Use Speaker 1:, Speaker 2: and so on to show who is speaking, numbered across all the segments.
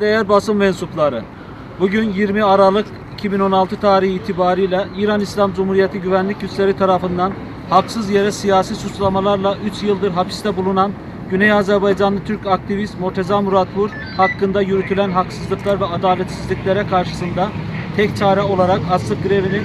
Speaker 1: Değer basın mensupları. Bugün 20 Aralık 2016 tarihi itibariyle İran İslam Cumhuriyeti Güvenlik Güçleri tarafından haksız yere siyasi suçlamalarla 3 yıldır hapiste bulunan Güney Azerbaycanlı Türk aktivist Morteza Muratpur hakkında yürütülen haksızlıklar ve adaletsizliklere karşısında tek çare olarak açlık grevinin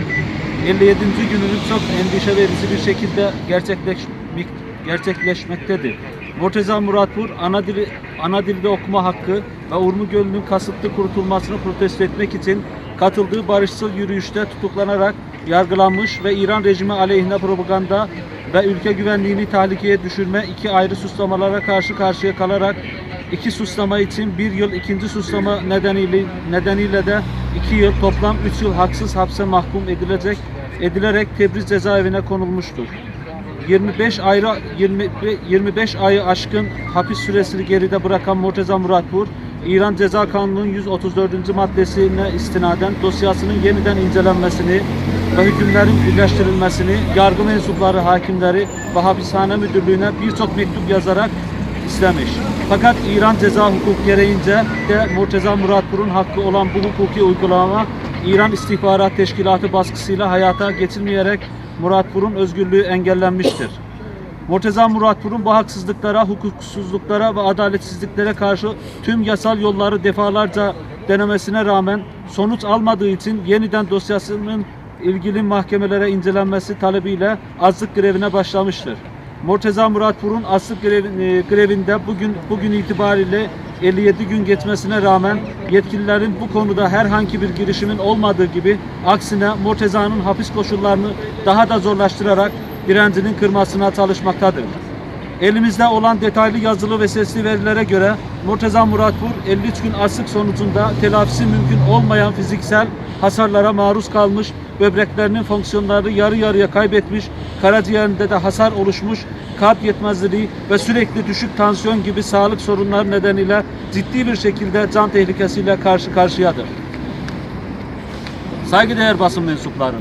Speaker 1: 57. gününün çok endişe verici bir şekilde gerçekleşmek, gerçekleşmektedir. Morteza Muratpur ana, dili, ana dilde okuma hakkı ve Urmu Gölü'nün kasıtlı kurutulmasını protesto etmek için katıldığı barışçıl yürüyüşte tutuklanarak yargılanmış ve İran rejimi aleyhine propaganda ve ülke güvenliğini tehlikeye düşürme iki ayrı suçlamalara karşı karşıya kalarak iki suçlama için bir yıl ikinci suçlama nedeniyle, nedeniyle de iki yıl toplam üç yıl haksız hapse mahkum edilecek edilerek Tebriz cezaevine konulmuştur. 25 ayrı 20, 25 ayı aşkın hapis süresini geride bırakan Morteza Muratpur, İran Ceza Kanunu'nun 134. maddesine istinaden dosyasının yeniden incelenmesini ve hükümlerin birleştirilmesini yargı mensupları, hakimleri ve hapishane müdürlüğüne birçok mektup yazarak istemiş. Fakat İran ceza hukuk gereğince de Murteza Muratpur'un hakkı olan bu hukuki uygulama İran İstihbarat Teşkilatı baskısıyla hayata geçilmeyerek Muratpur'un özgürlüğü engellenmiştir. Murteza Muratpur'un bu haksızlıklara, hukuksuzluklara ve adaletsizliklere karşı tüm yasal yolları defalarca denemesine rağmen sonuç almadığı için yeniden dosyasının ilgili mahkemelere incelenmesi talebiyle açlık grevine başlamıştır. Murteza Muratpur'un açlık grevi- e, grevinde bugün bugün itibariyle 57 gün geçmesine rağmen yetkililerin bu konuda herhangi bir girişimin olmadığı gibi aksine Murteza'nın hapis koşullarını daha da zorlaştırarak direncinin kırmasına çalışmaktadır. Elimizde olan detaylı yazılı ve sesli verilere göre Murteza Muratpur 53 gün açlık sonucunda telafisi mümkün olmayan fiziksel hasarlara maruz kalmış, böbreklerinin fonksiyonları yarı yarıya kaybetmiş, karaciğerinde de hasar oluşmuş, kalp yetmezliği ve sürekli düşük tansiyon gibi sağlık sorunları nedeniyle ciddi bir şekilde can tehlikesiyle karşı karşıyadır. Saygıdeğer basın mensupları,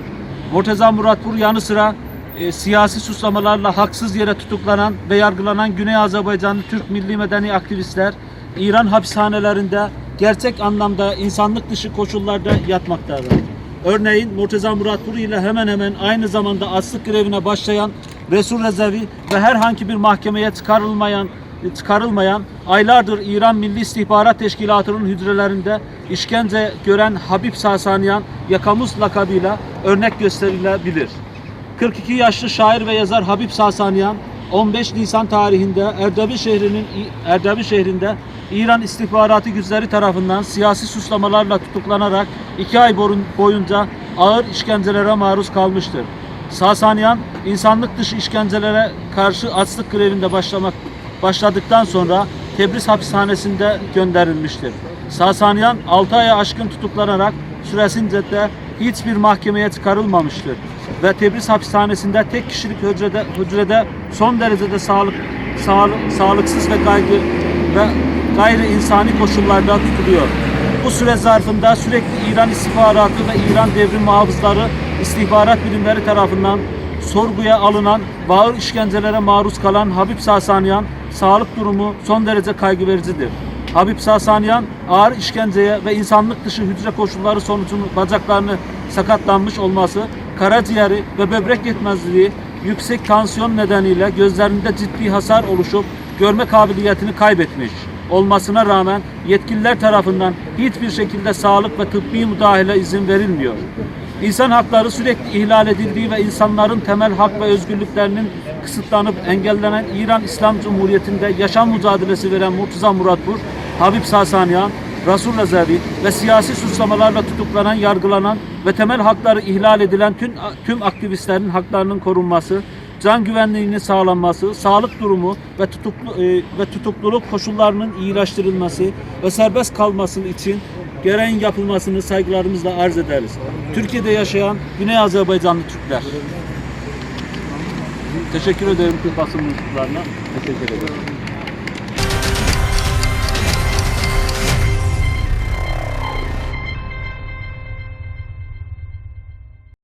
Speaker 1: Murteza Muratpur yanı sıra e, siyasi suçlamalarla haksız yere tutuklanan ve yargılanan Güney Azerbaycanlı Türk milli medeni aktivistler İran hapishanelerinde gerçek anlamda insanlık dışı koşullarda yatmaktadır. Örneğin Murteza Muratpur ile hemen hemen aynı zamanda açlık grevine başlayan Resul Rezevi ve herhangi bir mahkemeye çıkarılmayan çıkarılmayan aylardır İran Milli İstihbarat Teşkilatı'nın hücrelerinde işkence gören Habib Sasaniyan Yakamuz lakabıyla örnek gösterilebilir. 42 yaşlı şair ve yazar Habib Sasaniyan 15 Nisan tarihinde Erdebil şehrinin Erdebil şehrinde İran istihbaratı güçleri tarafından siyasi suçlamalarla tutuklanarak 2 ay boyunca ağır işkencelere maruz kalmıştır. Sasaniyan insanlık dışı işkencelere karşı açlık grevinde başlamak başladıktan sonra Tebriz hapishanesinde gönderilmiştir. Sasaniyan 6 aya aşkın tutuklanarak süresince de hiçbir mahkemeye çıkarılmamıştır ve Tebriz hapishanesinde tek kişilik hücrede, hücrede son derecede sağlık, sağlık sağlıksız ve kaygı ve gayri insani koşullarda tutuluyor. Bu süre zarfında sürekli İran istihbaratı ve İran devrim muhafızları istihbarat birimleri tarafından sorguya alınan ve ağır işkencelere maruz kalan Habib Sasaniyan sağlık durumu son derece kaygı vericidir. Habib Sasaniyan ağır işkenceye ve insanlık dışı hücre koşulları sonucunda bacaklarını sakatlanmış olması, karaciğeri ve böbrek yetmezliği, yüksek tansiyon nedeniyle gözlerinde ciddi hasar oluşup görme kabiliyetini kaybetmiş olmasına rağmen yetkililer tarafından hiçbir şekilde sağlık ve tıbbi müdahale izin verilmiyor. İnsan hakları sürekli ihlal edildiği ve insanların temel hak ve özgürlüklerinin kısıtlanıp engellenen İran İslam Cumhuriyeti'nde yaşam mücadelesi veren Murtuza Muratpur, Habib Sasaniyan, Rasul Rezevi ve siyasi suçlamalarla tutuklanan, yargılanan ve temel hakları ihlal edilen tüm, tüm aktivistlerin haklarının korunması, can güvenliğinin sağlanması, sağlık durumu ve tutuklu e, ve tutukluluk koşullarının iyileştirilmesi ve serbest kalması için gereğin yapılmasını saygılarımızla arz ederiz. Türkiye'de yaşayan Güney Azerbaycanlı Türkler. Teşekkür ederim Türk basın mensuplarına. Teşekkür ederim.